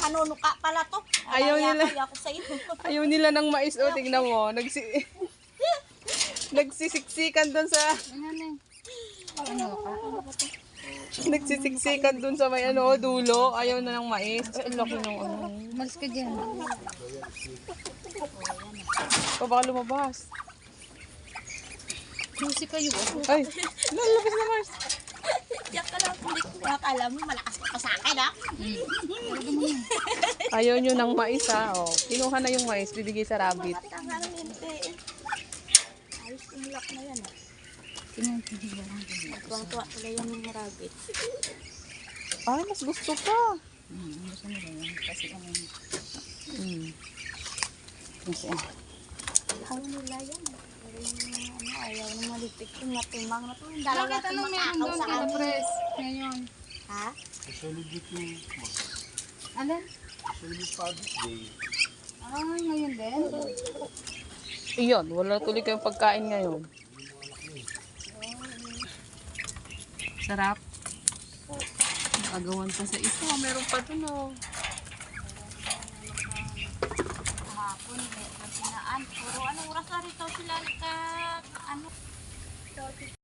manunuka pala to. Ayaw Alaya nila. ako sa iyo. Ayaw nila ng mais. O, tingnan mo. Nagsi... Nagsisiksikan doon sa... Nagsisiksikan doon sa may ano, dulo. Ayaw na ng mais. Ay, ang laki ng ano. Malis ka dyan. O, baka lumabas. Susi kayo. Ay, lalabas na Mars. Akala mo malakas ka pa sa akin ha. Ayaw nyo ng mais ha. O, kinuha na yung mais. Bibigay sa rabbit. Tanga ng hindi. Ayos yung lock na yan ha. Dito. Tuwang-tuwa tuloy yan yung rabbit. Ay, mas gusto pa. Hmm, gusto mo yan. Kasi ano. Mm. Kasi ano. Ayaw nila yan. Ano, ayaw na maligpit yung natimang na to. Dalawa Bakit natin anong meron matakaw doon sa kay amin. Pres? Ngayon. Ha? Alin? Ah, ngayon din? Iyon, wala tuloy kayong pagkain ngayon. Sarap. Nakagawan pa sa isa. Meron pa dun oh. Kahapon, may kasinaan. Puro anong oras na rito sila ka, ano,